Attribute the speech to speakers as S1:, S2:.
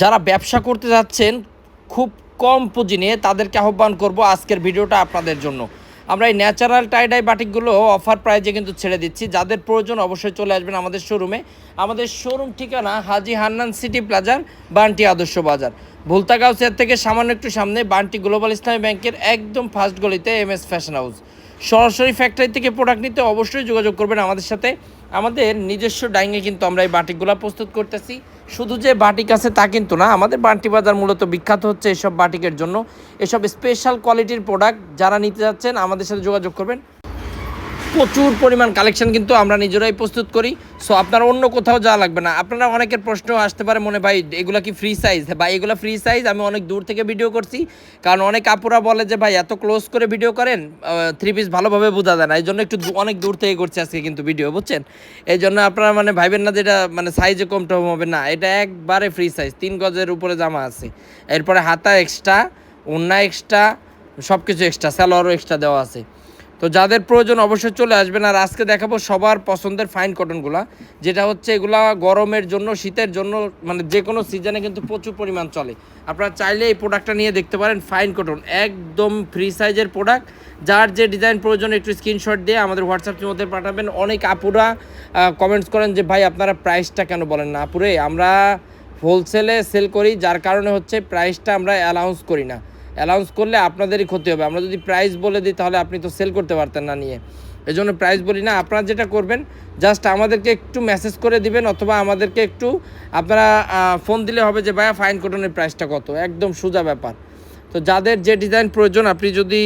S1: যারা ব্যবসা করতে যাচ্ছেন, খুব কম পুঁজি নিয়ে তাদেরকে আহ্বান করব আজকের ভিডিওটা আপনাদের জন্য। আমরা এই ন্যাচারাল টাইডাই বাটিকগুলো অফার প্রাইজে কিন্তু ছেড়ে দিচ্ছি। যাদের প্রয়োজন অবশ্যই চলে আসবেন আমাদের শোরুমে। আমাদের শোরুম ঠিকানা হাজি হান্নান সিটি প্লাজার বান্টি আদর্শ বাজার। ভুলতাগাঁও সের থেকে সামান্য একটু সামনে বান্টি গ্লোবাল ইসলামী ব্যাংকের একদম ফার্স্ট গলিতে এম এস ফ্যাশন হাউস সরাসরি ফ্যাক্টরি থেকে প্রোডাক্ট নিতে অবশ্যই যোগাযোগ করবেন আমাদের সাথে। আমাদের নিজস্ব ডাইংয়ে কিন্তু আমরা এই বাটিকগুলো প্রস্তুত করতেছি। শুধু যে বাটিক আছে তা কিন্তু না, আমাদের বান্টি বাজার মূলত বিখ্যাত হচ্ছে এসব বাটিকের জন্য। এসব স্পেশাল কোয়ালিটির প্রোডাক্ট যারা নিতে যাচ্ছেন আমাদের সাথে যোগাযোগ করবেন। প্রচুর পরিমাণ কালেকশন কিন্তু আমরা নিজেরাই প্রস্তুত করি। সো আপনার অন্য কোথাও যাওয়া লাগবে না। আপনারা অনেকের প্রশ্ন আসতে পারে মনে, ভাই, এগুলো কি ফ্রি সাইজ বা এগুলো ফ্রি সাইজ আমি অনেক দূর থেকে ভিডিও করছি। কারণ অনেক আপুরা বলে যে, ভাই, এত ক্লোজ করে ভিডিও করেন থ্রি পিস ভালোভাবে বোঝা যায় না। এই জন্য একটু অনেক দূর থেকে করছি আজকে কিন্তু ভিডিও বুঝছেন? এই জন্য আপনারা মানে ভাইবেন না যে, এটা মানে সাইজে কম টম হবে। না, এটা একবারে ফ্রি সাইজ তিন গজের উপরে জামা আছে। এরপরে হাতা এক্সট্রা ওন্না এক্সট্রা সব কিছু এক্সট্রা স্যালোয়ারও এক্সট্রা দেওয়া আছে। তো যাদের প্রয়োজন অবশ্যই চলে আসবেন। আর আজকে দেখাবো সবার পছন্দের ফাইন কটনগুলা যেটা হচ্ছে এগুলা গরমের জন্য, শীতের জন্য মানে যে কোনো সিজনে কিন্তু প্রচুর পরিমাণ চলে। আপনারা চাইলে এই প্রোডাক্টটা নিয়ে দেখতে পারেন ফাইন কটন একদম ফ্রি সাইজের প্রোডাক্ট যার যে ডিজাইন প্রয়োজন, একটু স্ক্রিনশট দিয়ে আমাদের হোয়াটসঅ্যাপের মধ্যে পাঠাবেন। অনেক আপুরা কমেন্টস করেন যে, ভাই, আপনারা প্রাইসটা কেন বলেন না? আপুরে, আমরা হোলসেলে সেল করি, যার কারণে হচ্ছে প্রাইসটা আমরা অ্যালাউন্স করি না। অ্যালাউন্স করলে আপনাদেরই ক্ষতি হবে। আমরা যদি প্রাইস বলে দিই, তাহলে আপনি তো সেল করতে পারতেন না নিয়ে। এই জন্য প্রাইস বলি না, আপনারা যেটা করবেন জাস্ট আমাদেরকে একটু মেসেজ করে দিবেন, অথবা আমাদেরকে একটু, আপনারা ফোন দিলে হবে যে, ভাইয়া ফাইন কটনের প্রাইসটা কত? একদম সোজা ব্যাপার। তো যাদের যে ডিজাইন প্রয়োজন, আপনি যদি